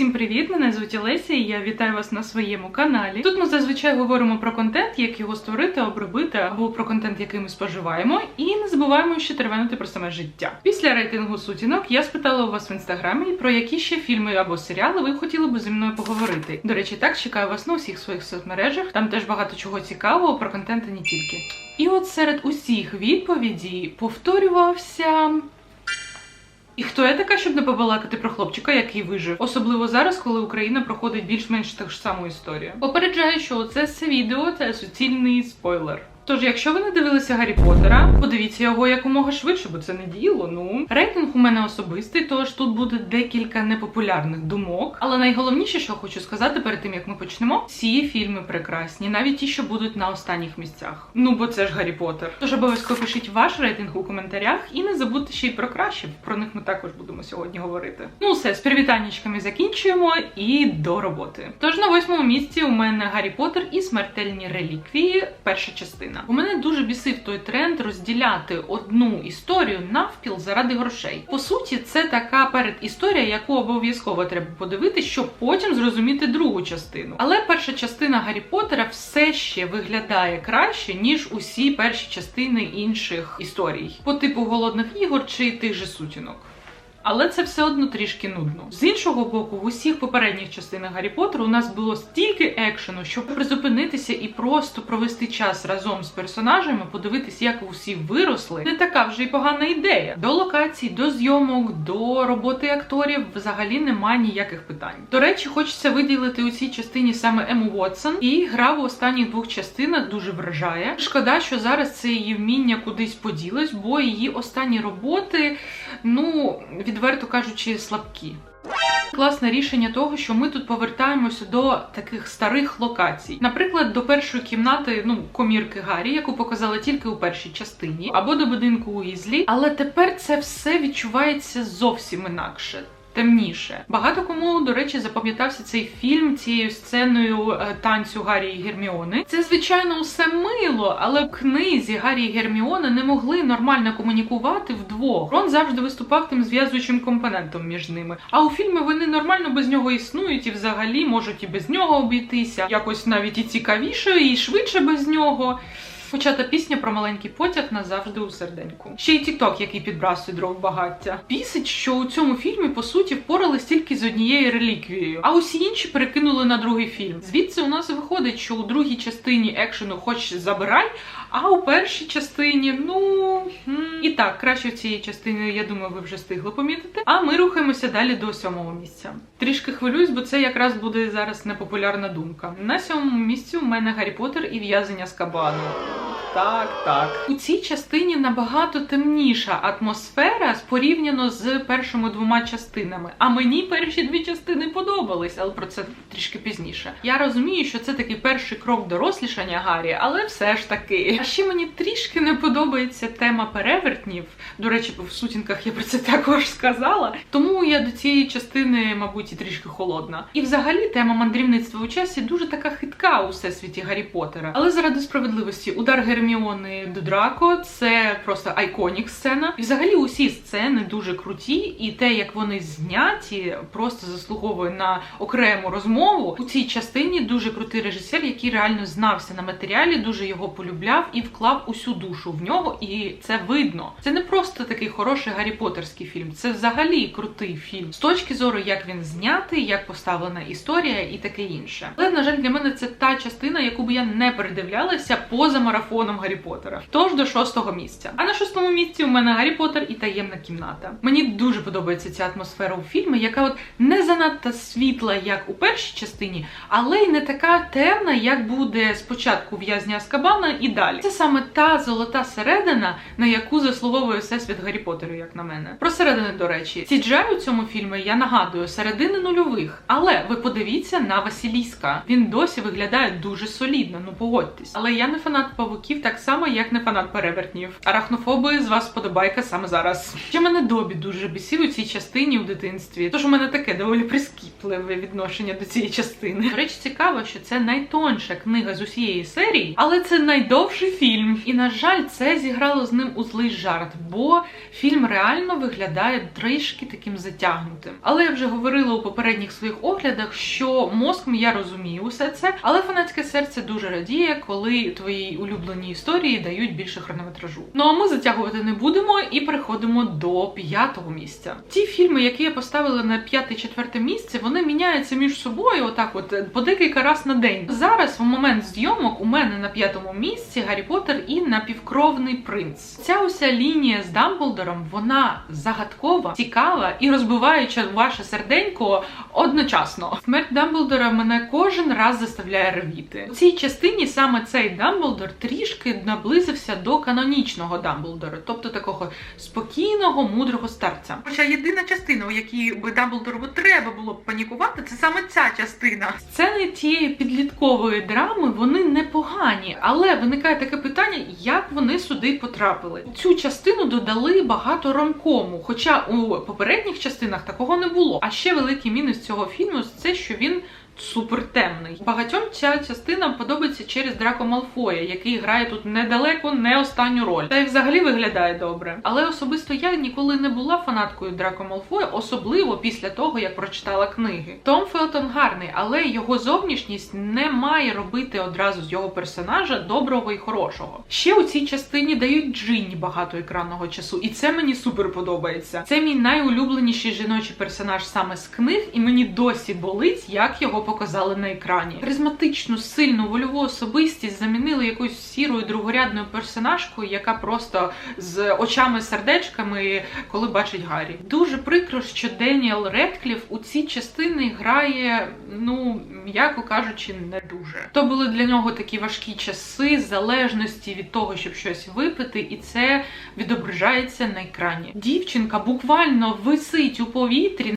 Усім привіт! Мене звуть Олеся, і я вітаю вас на своєму каналі. Тут ми зазвичай говоримо про контент, як його створити, обробити, або про контент, який ми споживаємо, і не забуваємо ще теревенити про саме життя. Після рейтингу сутінок я спитала у вас в інстаграмі, про які ще фільми або серіали ви хотіли би зі мною поговорити. До речі, так чекаю вас на усіх своїх соцмережах. Там теж багато чого цікавого про контент і не тільки. І от серед усіх відповідей повторювався. І хто я така, щоб не побалакати про хлопчика, який вижив, особливо зараз, коли Україна проходить більш-менш таку ж саму історію. Попереджаю, що це все відео це суцільний спойлер. Тож, якщо ви не дивилися Гаррі Поттера, подивіться його якомога швидше, бо це не діло. Ну рейтинг у мене особистий, тож тут буде декілька непопулярних думок. Але найголовніше, що хочу сказати перед тим, як ми почнемо, всі фільми прекрасні, навіть ті, що будуть на останніх місцях. Ну бо це ж Гаррі Поттер. Тож обов'язково пишіть ваш рейтинг у коментарях і не забудьте ще й про краще. Про них ми також будемо сьогодні говорити. Ну все, з привітаннячками закінчуємо і до роботи. Тож на восьмому місці у мене Гаррі Поттер і смертельні реліквії. Перша частина. У мене дуже бісив той тренд розділяти одну історію навпіл заради грошей. По суті, це така передісторія, яку обов'язково треба подивитися, щоб потім зрозуміти другу частину. Але перша частина Гаррі Поттера все ще виглядає краще ніж усі перші частини інших історій, по типу голодних ігор чи тих же сутінок. Але це все одно трішки нудно. З іншого боку, в усіх попередніх частинах Гаррі Поттеру у нас було стільки екшену, щоб призупинитися і просто провести час разом з персонажами, подивитися, як усі виросли. Не така вже й погана ідея. До локацій, до зйомок, до роботи акторів взагалі немає ніяких питань. До речі, хочеться виділити у цій частині саме Ему Вотсон. І гра в останніх двох частинах дуже вражає. Шкода, що зараз це її вміння кудись поділось, бо її останні роботи, ну відверто кажучи, слабкі. Класне рішення того, що ми тут повертаємося до таких старих локацій. Наприклад, до першої кімнати, ну, комірки Гаррі, яку показали тільки у першій частині, або до будинку Уізлі. Але тепер це все відчувається зовсім інакше. Темніше. Багато кому, до речі, запам'ятався цей фільм цією сценою е, танцю Гаррі і Герміони. Це, звичайно, усе мило, але в книзі Гаррі і Герміони не могли нормально комунікувати вдвох. Рон завжди виступав тим зв'язуючим компонентом між ними. А у фільмі вони нормально без нього існують і взагалі можуть і без нього обійтися. Якось навіть і цікавіше, і швидше без нього. Хоча та пісня про маленький потяг назавжди у серденьку. Ще й тікток, який підбрасує дров багаття. Пісить, що у цьому фільмі по суті впорались тільки з однією реліквією, а усі інші перекинули на другий фільм. Звідси у нас виходить, що у другій частині екшену хоч забирай, а у першій частині, ну і так, краще цієї частини, я думаю, ви вже встигли помітити. А ми рухаємося далі до сьомого місця. Трішки хвилююсь, бо це якраз буде зараз непопулярна думка. На сьомому місці у мене Гаррі Поттер і в'язання з кабану. Так, так. У цій частині набагато темніша атмосфера порівняно з першими двома частинами. А мені перші дві частини подобались, але про це трішки пізніше. Я розумію, що це такий перший крок дорослішання Гаррі, але все ж таки. А ще мені трішки не подобається тема перевертнів. До речі, в сутінках я про це також сказала. Тому я до цієї частини, мабуть, і трішки холодна. І взагалі тема мандрівництва у часі дуже така хитка у всесвіті Гаррі Поттера. Але заради справедливості удар Герміони до Драко це просто айконік сцена. І взагалі усі сцени дуже круті, і те, як вони зняті, просто заслуговує на окрему розмову. У цій частині дуже крутий режисер, який реально знався на матеріалі, дуже його полюбляв і вклав усю душу в нього, і це видно. Це не просто такий хороший Гаррі Поттерський фільм, це взагалі крутий фільм з точки зору, як він знятий, як поставлена історія і таке інше. Але на жаль, для мене це та частина, яку би я не передивлялася поза марафоном Гаррі Поттера. Тож до шостого місця. А на шостому місці у мене Гаррі Поттер і таємна кімната. Мені дуже подобається ця атмосфера у фільмі, яка от не занадто світла, як у першій частині, але й не така темна, як буде спочатку в'язня Аскабана і далі. Це саме та золота середина, на яку заслуговує всесвіт Гаррі Поттеру, як на мене. Про середини, до речі, CGI у цьому фільмі я нагадую середини нульових. Але ви подивіться на Василіска. Він досі виглядає дуже солідно, ну погодьтесь. Але я не фанат павуків, так само, як не фанат перевертнів. Арахнофоби з вас подобайка саме зараз. Ще мене добі дуже бісів у цій частині у дитинстві. Тож у мене таке доволі прискіпливе відношення до цієї частини. До речі, цікаво, що це найтонша книга з усієї серії, але це найдовший фільм. І на жаль, це зіграло з ним у злий жарт, бо фільм реально виглядає трішки таким затягнутим. Але я вже говорила у попередніх своїх оглядах, що мозком я розумію усе це, але фанатське серце дуже радіє, коли твої улюблені історії дають більше хронометражу. Ну а ми затягувати не будемо і переходимо до п'ятого місця. Ті фільми, які я поставила на п'яте-четверте місце, вони міняються між собою, отак, от по декілька раз на день. Зараз, в момент зйомок, у мене на п'ятому місці Гаррі Поттер і напівкровний принц. Ця уся лінія з Дамблдором, вона загадкова, цікава і розбиваюча ваше серденько одночасно. Смерть Дамблдора мене кожен раз заставляє ревіти. У цій частині саме цей Дамблдор трішки наблизився до канонічного Дамблдора, тобто такого спокійного, мудрого старця. Хоча єдина частина, у якій би Дамблдору треба було б панікувати, це саме ця частина. Сцени тієї підліткової драми вони непогані, але виникає таке питання, як вони сюди потрапили. У цю частину додали багато ромкому, хоча у попередніх частинах такого не було. А ще великий мінус цього фільму це, що він супертемний. Багатьом ця частина подобається через Драко Малфоя, який грає тут недалеко не останню роль. Та й взагалі виглядає добре. Але особисто я ніколи не була фанаткою Драко Малфоя, особливо після того, як прочитала книги. Том Фелтон гарний, але його зовнішність не має робити одразу з його персонажа доброго і хорошого. Ще у цій частині дають Джинні багато екранного часу, і це мені супер подобається. Це мій найулюбленіший жіночий персонаж саме з книг, і мені досі болить, як його показали на екрані. Харизматичну, сильну вольову особистість замінили якоюсь сірою другорядною персонажкою, яка просто з очами-сердечками, коли бачить Гаррі. Дуже прикро, що Деніел Редкліф у цій частині грає, ну м'яко кажучи, не дуже. То були для нього такі важкі часи, залежності від того, щоб щось випити, і це відображається на екрані. Дівчинка буквально висить у повітрі.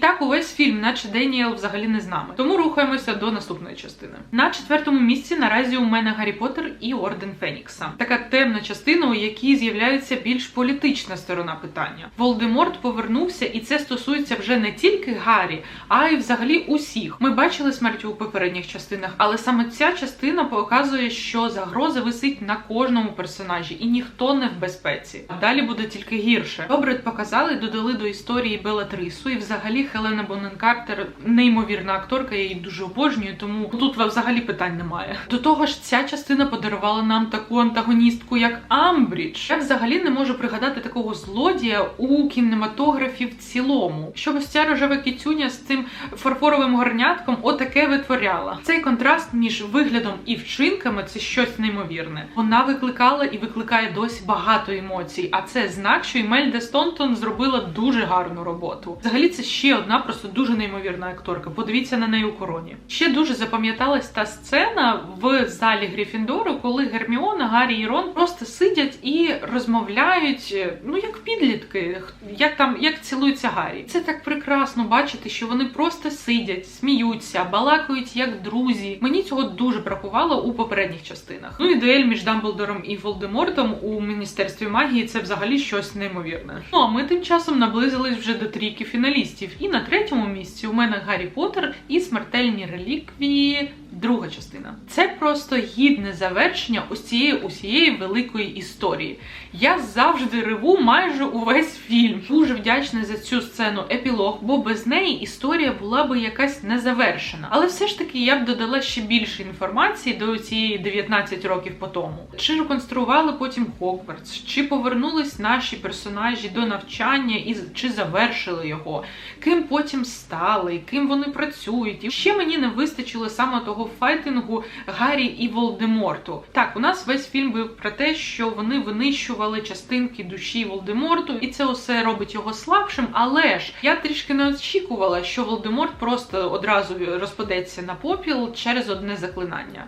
Так увесь фільм, наче Деніел взагалі не з нами. Тому рухаємося до наступної частини. На четвертому місці наразі у мене Гаррі Поттер і Орден Фенікса. Така темна частина, у якій з'являється більш політична сторона питання. Волдеморт повернувся, і це стосується вже не тільки Гаррі, а й взагалі усіх. Ми бачили смерть у попередніх частинах, але саме ця частина показує, що загроза висить на кожному персонажі, і ніхто не в безпеці. Далі буде тільки гірше. Добре показали, додали до історії Белатрису, і взагалі Хелена Бонен Картер неймовірна акторка, я її дуже обожнюю, тому тут взагалі питань немає. До того ж, ця частина подарувала нам таку антагоністку, як Амбрідж. Я взагалі не можу пригадати такого злодія у кінематографі в цілому. Щоб ось ця рожева кіцюня з цим фарфоровим горнятком отаке витворяла. Цей контраст між виглядом і вчинками це щось неймовірне. Вона викликала і викликає досі багато емоцій. А це знак, що Імельда Стонтон зробила дуже гарну роботу. Взагалі, це ще одна просто дуже неймовірна акторка. Подивіться на неї у короні. Ще дуже запам'яталась та сцена в залі Гріфіндору, коли Герміона, Гаррі і Рон просто сидять і розмовляють, ну як підлітки, як там як цілується Гаррі. Це так прекрасно бачити, що вони просто сидять, сміються, балакають як друзі. Мені цього дуже бракувало у попередніх частинах. Ну і дуель між Дамблдором і Волдемортом у міністерстві магії це взагалі щось неймовірне. Ну а ми тим часом наблизились вже до трійки фіналістів. І на третьому місці у мене Гаррі Поттер і смертельні реліквії. Друга частина. Це просто гідне завершення ось цієї усієї великої історії. Я завжди реву майже увесь фільм. Дуже вдячна за цю сцену епілог, бо без неї історія була би якась незавершена. Але все ж таки я б додала ще більше інформації до цієї 19 років по тому. Чи реконструювали потім Хогвартс, чи повернулись наші персонажі до навчання і чи завершили його, ким потім стали, ким вони працюють. І ще мені не вистачило саме того файтингу Гаррі і Волдеморту. Так, у нас весь фільм був про те, що вони винищували частинки душі Волдеморту, і це усе робить його слабшим. Але ж я трішки не очікувала, що Волдеморт просто одразу розпадеться на попіл через одне заклинання.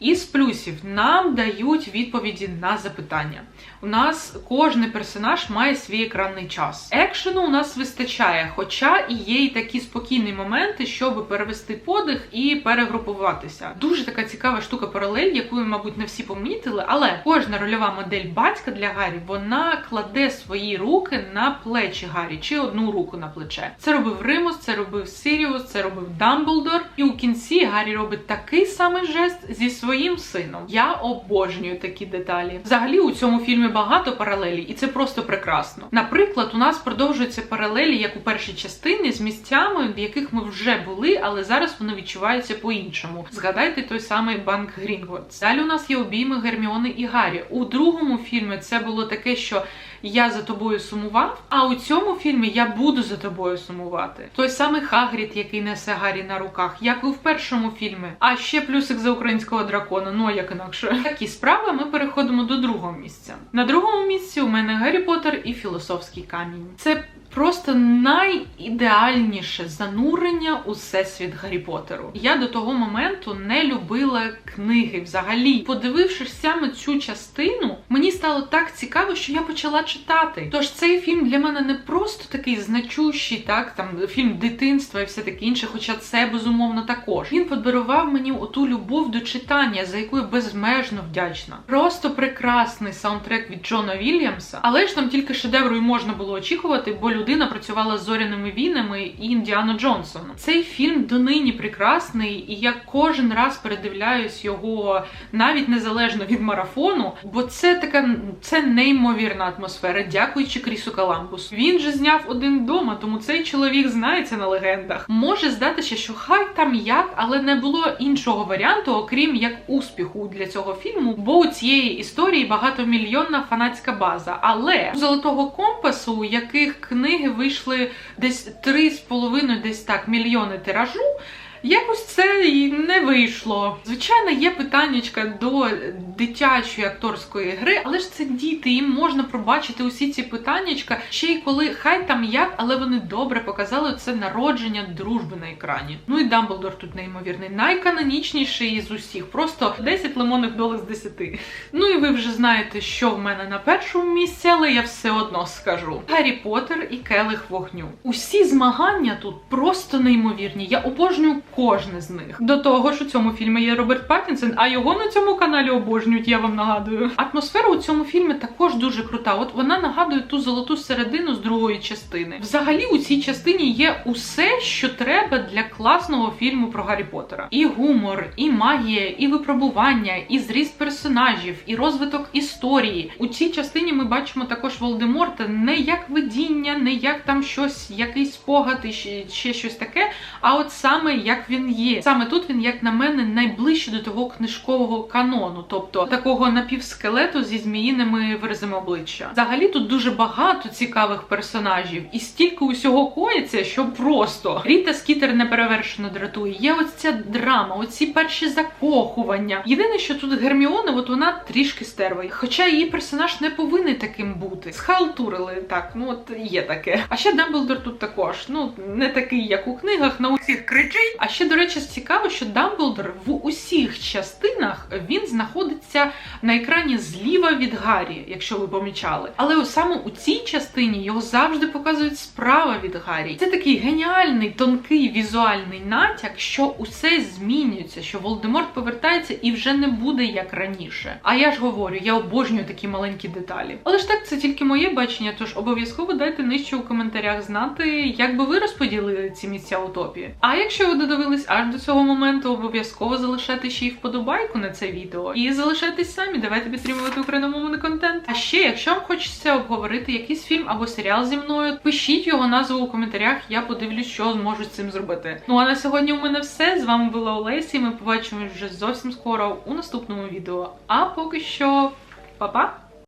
Із плюсів нам дають відповіді на запитання. У нас кожен персонаж має свій екранний час. Екшену у нас вистачає, хоча і є й такі спокійні моменти, щоб перевести подих і перегрупуватися. Дуже така цікава штука паралель, яку, мабуть, не всі помітили, але кожна рольова модель батька для Гаррі вона кладе свої руки на плечі Гаррі чи одну руку на плече. Це робив Римус, це робив Сіріус, це робив Дамблдор. І у кінці Гаррі робить такий самий жест зі своїм сином. Я обожнюю такі деталі. Взагалі у цьому фільмі багато паралелі, і це просто прекрасно. Наприклад, у нас продовжуються паралелі, як у першій частині, з місцями, в яких ми вже були, але зараз вони відчуваються по-іншому. Згадайте той самий банк Грінготс. Далі у нас є обійми Герміони і Гаррі. У другому фільмі це було таке, що я за тобою сумував, а у цьому фільмі я буду за тобою сумувати. Той самий Хагрід, який несе Гаррі на руках, як і в першому фільмі. А ще плюсик за українського дракона. Ну як інакше. Такі справи ми переходимо до другого місця. На другому місці у мене Гаррі Поттер і філософський камінь. Це Просто найідеальніше занурення у всесвіт Гаррі Поттеру. Я до того моменту не любила книги взагалі. Подивившись саме цю частину, мені стало так цікаво, що я почала читати. Тож цей фільм для мене не просто такий значущий, так там фільм дитинства і все таке інше, хоча це безумовно також. Він подарував мені оту любов до читання, за яку я безмежно вдячна. Просто прекрасний саундтрек від Джона Вільямса, але ж там тільки шедевру й можна було очікувати, бо людина працювала з зоряними війнами і Індіано Джонсоном. Цей фільм донині прекрасний, і я кожен раз передивляюсь його навіть незалежно від марафону, бо це така це неймовірна атмосфера, дякуючи Крісу Каламбусу. Він же зняв один вдома, тому цей чоловік знається на легендах. Може здатися, що хай там як, але не було іншого варіанту, окрім як успіху для цього фільму, бо у цієї історії багатомільйонна фанатська база. Але у золотого компасу, яких книги вийшли десь 3,5 десь так мільйони тиражу. Якось це і не вийшло. Звичайно, є питаннячка до дитячої акторської гри, але ж це діти, їм можна пробачити усі ці питаннячка, ще й коли хай там як, але вони добре показали це народження дружби на екрані. Ну і Дамблдор тут неймовірний, найканонічніший із усіх, просто 10 лимонних долей з 10. Ну і ви вже знаєте, що в мене на першому місці, але я все одно скажу: Гаррі Поттер і Келих вогню. Усі змагання тут просто неймовірні. Я обожнюю кожне з них. До того ж у цьому фільмі є Роберт Паттінсон, а його на цьому каналі обожнюють, я вам нагадую. Атмосфера у цьому фільмі також дуже крута. От вона нагадує ту золоту середину з другої частини. Взагалі, у цій частині є усе, що треба для класного фільму про Гаррі Поттера. І гумор, і магія, і випробування, і зріст персонажів, і розвиток історії. У цій частині ми бачимо також Волдеморта не як видіння, не як там щось, якийсь спогад і ще, щось таке. А от саме як він є. Саме тут він, як на мене, найближче до того книжкового канону, тобто такого напівскелету зі зміїними виразами обличчя. Взагалі тут дуже багато цікавих персонажів, і стільки усього коїться, що просто Ріта Скітер неперевершено дратує. Є ось ця драма, оці перші закохування. Єдине, що тут Герміона, от вона трішки стерва. Хоча її персонаж не повинен таким бути. Схалтурили так, ну от є таке. А ще Дамблдор тут також. Ну не такий, як у книгах, на усіх кричить. А ще, до речі, цікаво, що Дамблдор в усіх частинах він знаходиться на екрані зліва від Гаррі, якщо ви помічали. Але саме у цій частині його завжди показують справа від Гаррі. Це такий геніальний, тонкий візуальний натяк, що усе змінюється, що Волдеморт повертається і вже не буде як раніше. А я ж говорю, я обожнюю такі маленькі деталі. Але ж так, це тільки моє бачення, тож обов'язково дайте нижче у коментарях знати, як би ви розподілили ці місця у топі. А якщо ви додивились аж до цього моменту, обов'язково залишайте ще й вподобайку на це відео. І залишайтесь самі, давайте підтримувати україномовний контент. А ще, якщо вам хочеться обговорити якийсь фільм або серіал зі мною, пишіть його назву у коментарях, я подивлюсь, що зможу з цим зробити. Ну а на сьогодні у мене все. З вами була Олесі. Ми побачимось вже зовсім скоро у наступному відео. А поки що, па-па!